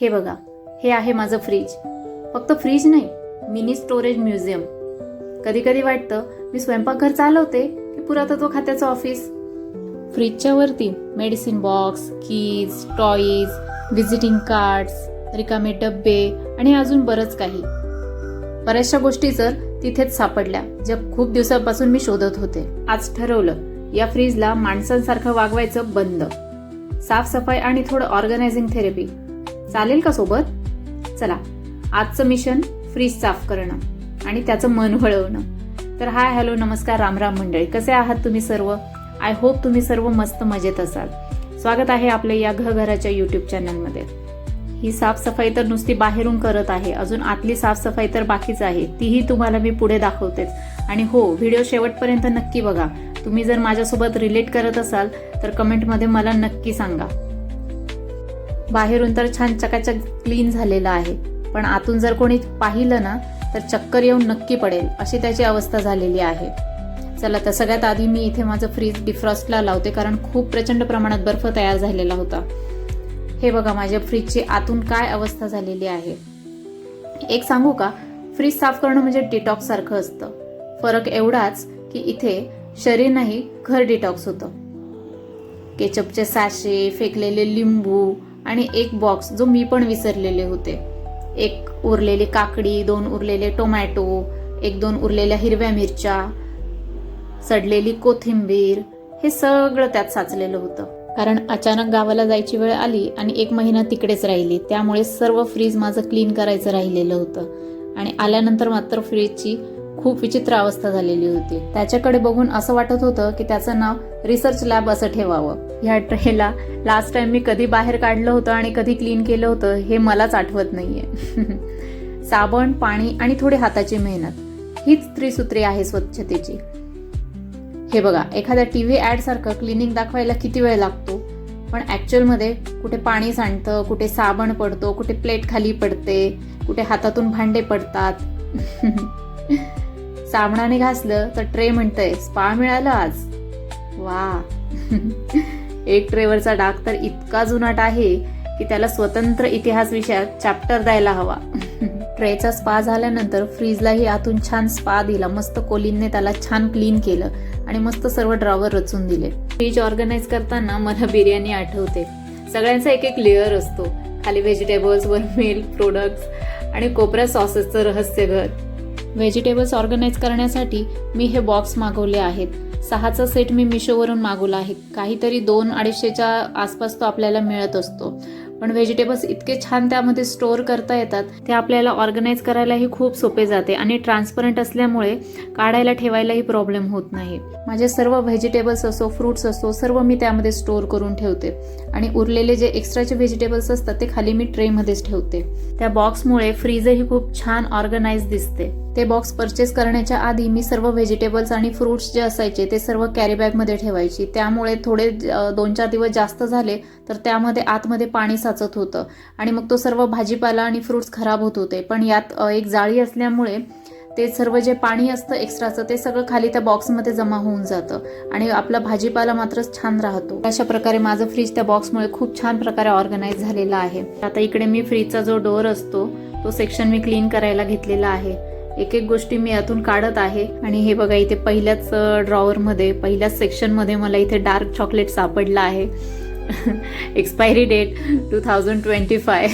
हे बघा हे आहे माझं फ्रीज फक्त फ्रीज नाही मिनी स्टोरेज म्युझियम कधी कधी वाटतं मी स्वयंपाकघर चालवते की पुरातत्व खात्याचं ऑफिस फ्रीजच्या वरती medicine box keys toys visiting cards रिकामे डब्बे आणि अजून बरंच काही. बऱ्याचशा गोष्टी जर तिथेच सापडल्या ज्या खूप दिवसापासून मी शोधत होते. आज ठरवलं या फ्रीजला माणसांसारखं वागवायचं बंद. साफसफाई आणि थोडं ऑर्गनायझिंग थेरपी चालेल का सोबत? चला आजचं मिशन फ्रीज साफ करणं आणि त्याचं मन वळवणं तर हाय हॅलो नमस्कार रामराम मंडळी. कसे आहात तुम्ही सर्व? आय होप तुम्ही सर्व मस्त मजेत असाल. स्वागत आहे आपल्या या घराच्या युट्यूब चॅनलमध्ये ही साफसफाई तर नुसती बाहेरून करत आहे. अजून आतली साफसफाई तर बाकीच आहे. तीही तुम्हाला मी पुढे दाखवतेच. आणि हो व्हिडिओ शेवटपर्यंत नक्की बघा. तुम्ही जर माझ्यासोबत रिलेट करत असाल तर कमेंटमध्ये मला नक्की सांगा. बाहेरून तर छान चकाचक क्लीन झालेलं आहे. पण आतून जर कोणी पाहिलं ना तर चक्कर येऊन नक्की पडेल अशी त्याची अवस्था झालेली आहे. चला तर सगळ्यात आधी मी इथे माझं फ्रीज डिफ्रॉस्टला लावते कारण खूप प्रचंड प्रमाणात बर्फ तयार झालेला होता. हे बघा माझ्या फ्रीजची आतून काय अवस्था झालेली आहे. एक सांगू का? फ्रीज साफ करणं म्हणजे डिटॉक्स सारखं असतं. फरक एवढाच की इथे शरीर नाही घर डिटॉक्स होतं. केचपचे साशे फेकलेले लिंबू आणि एक बॉक्स जो मी पण विसरलेले होते. एक उरलेली काकडी दोन उरलेले टोमॅटो एक दोन उरलेल्या हिरव्या मिरच्या सडलेली कोथिंबीर हे सगळं त्यात साचलेलं होतं. कारण अचानक गावाला जायची वेळ आली आणि एक महिना तिकडेच राहिली त्यामुळे सर्व फ्रीज माझं क्लीन करायचं राहिलेलं होतं. आणि आल्यानंतर मात्र फ्रीजची खूप विचित्र अवस्था झालेली होती. त्याच्याकडे बघून असं वाटत होतं की त्याचं नाव रिसर्च लॅब असं ठेवावं. ह्या ट्रेला लास्ट टाइम मी कधी बाहेर काढलं होतं आणि कधी क्लीन केलं होतं हे मलाच आठवत नाहीये. साबण पाणी आणि थोडी हाताची मेहनत. हीच त्रिसूत्री आहे स्वच्छतेची. हे बघा एखाद्या टी व्ही सारखं क्लिनिंग दाखवायला किती वेळ लागतो? पण ॲक्च्युअलमध्ये कुठे पाणी सांडतं कुठे साबण पडतो कुठे प्लेट खाली पडते कुठे हातातून भांडे पडतात. साबणाने घासलं तर ट्रे म्हणतंय स्पा मिळालं आज. वा. एक ट्रेवरचा डाग तर इतका जुनाट आहे की त्याला स्वतंत्र इतिहास विषयात चॅप्टर द्यायला हवा. ट्रेचा स्पा झाल्यानंतर फ्रीजलाही आतून छान स्पा दिला. मस्त कोलिनने त्याला छान क्लीन केलं आणि मस्त सर्व ड्रॉवर रचून दिले. फ्रीज ऑर्गनाईज करताना मला बिर्याणी आठवते. सगळ्यांचा एक एक लेअर असतो. खाली व्हेजिटेबल्स वर मिल्क प्रोडक्ट्स आणि कोपऱ्या सॉसेसचं रहस्य घर. व्हेजिटेबल्स ऑर्गनाईज करण्यासाठी मी हे बॉक्स मागवले आहेत. सहाचा सेट मी मिशोवरून मागवला आहे. काहीतरी दोन अडीचशेच्या आसपास तो आपल्याला मिळत असतो. पण व्हेजिटेबल्स इतके छान त्यामध्ये स्टोअर करता येतात ते आपल्याला ऑर्गनाईज करायलाही खूप सोपे जाते आणि ट्रान्सपरंट असल्यामुळे काढायला ठेवायलाही प्रॉब्लेम होत नाही. माझे सर्व व्हेजिटेबल्स असो फ्रुट्स असो सर्व मी त्यामध्ये स्टोअर करून ठेवते. आणि उरलेले जे एक्स्ट्राचे व्हेजिटेबल्स असतात ते खाली मी ट्रेमध्येच ठेवते. त्या बॉक्समुळे फ्रीजही खूप छान ऑर्गनाईज दिसते. ते बॉक्स परचेस करण्याच्या आधी मी सर्व व्हेजिटेबल्स आणि फ्रुट्स जे असायचे ते सर्व कॅरी बॅगमध्ये ठेवायची. त्यामुळे थोडे दोन चार दिवस जास्त झाले तर त्यामध्ये आतमध्ये पाणी साचत होतं. आणि मग तो सर्व भाजीपाला आणि फ्रुट्स खराब होत होते. पण यात एक जाळी असल्यामुळे ते सर्व जे पाणी असतं एक्स्ट्राचं ते सगळं खाली त्या बॉक्समध्ये जमा होऊन जातं. आणि आपला भाजीपाला मात्र छान राहतो. अशा प्रकारे माझं फ्रीज त्या बॉक्समुळे खूप छान प्रकारे ऑर्गनाईज झालेला आहे. आता इकडे मी फ्रीजचा जो डोअर असतो तो सेक्शन मी क्लीन करायला घेतलेला आहे. एक एक गोष्टी मी यातून काढत आहे. आणि हे बघा इथे पहिल्याच ड्रॉवरमध्ये पहिल्याच सेक्शनमध्ये मला इथे डार्क चॉकलेट सापडला आहे. Expiry date two thousand twenty five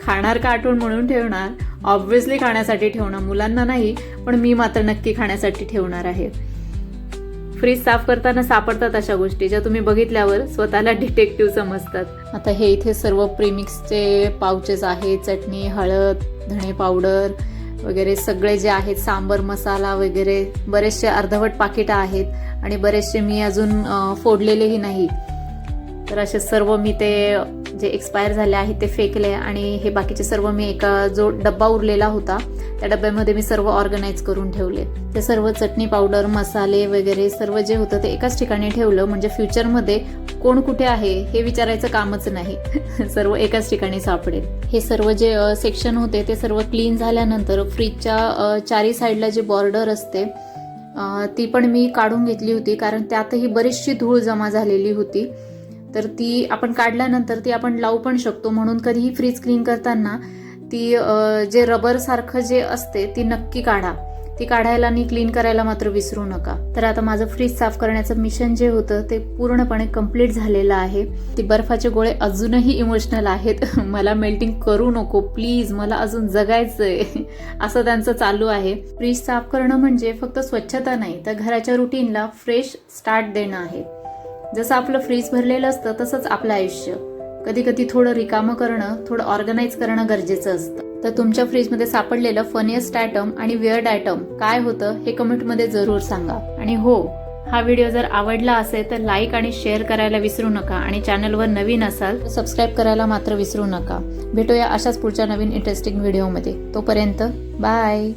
खाणार का आठवण म्हणून ठेवणार? ऑब्व्हियसली खाण्यासाठी ठेवणार. मुलांना नाही पण मी मात्र नक्की खाण्यासाठी ठेवणार आहे. फ्रीज साफ करताना सापडतात अशा गोष्टी ज्या तुम्ही बघितल्यावर स्वतःला डिटेक्टिव्ह समजतात. आता हे इथे सर्व प्रीमिक्सचे पाउचेस आहेत चटणी हळद धणे पावडर वगैरे सगळे जे आहेत सांबर मसाला वगैरे बरेचसे अर्धवट पाकिटं आहेत आणि बरेचसे मी अजून फोडलेलेही नाही. तर असे सर्व मी ते जे एक्सपायर झाले आहे ते फेकले आणि हे बाकीचे सर्व मी एका जो डब्बा उरलेला होता त्या डब्यामध्ये मी सर्व ऑर्गनाईज करून ठेवले. ते सर्व चटणी पावडर मसाले वगैरे सर्व जे होतं ते एकाच ठिकाणी ठेवलं. म्हणजे फ्युचरमध्ये कोण कुठे आहे हे विचारायचं कामच नाही. सर्व एकाच ठिकाणी सापडेल. हे सर्व जे सेक्शन होते ते सर्व क्लीन झाल्यानंतर फ्रीजच्या चारी साईडला जी बॉर्डर असते ती पण मी काढून घेतली होती. कारण त्यातही बरीचशी धूळ जमा झालेली होती. तर ती आपण काढल्यानंतर ती आपण लावू पण शकतो. म्हणून कधीही फ्रीज क्लीन करताना ती जे रबरसारखं जे असते ती नक्की काढा. ती काढायला आणि क्लीन करायला मात्र विसरू नका. तर आता माझं फ्रीज साफ करण्याचं मिशन जे होतं ते पूर्णपणे कंप्लीट झालेलं आहे. ते बर्फाचे गोळे अजूनही इमोशनल आहेत. मला मेल्टिंग करू नको प्लीज मला अजून जगायचंय. असं त्यांचं चालू आहे. फ्रीज साफ करणं म्हणजे फक्त स्वच्छता नाही तर घराच्या रुटीनला फ्रेश स्टार्ट देणं आहे. जसं आपलं फ्रीज भरलेलं असतं तसंच आपलं आयुष्य. कधी कधी थोडं रिकामं करणं थोडं ऑर्गनाईज करणं गरजेचं असतं. तर तुमच्या फ्रीजमध्ये सापडलेलं फनिएस्ट आयटम आणि विअर्ड आयटम काय होतं हे कमेंटमध्ये जरूर सांगा. आणि हो हा व्हिडिओ जर आवडला असेल तर लाईक आणि शेअर करायला विसरू नका आणि चॅनलवर नवीन असाल तर सबस्क्राईब करायला मात्र विसरू नका. भेटूया अशाच पुढच्या नवीन इंटरेस्टिंग व्हिडिओमध्ये तोपर्यंत बाय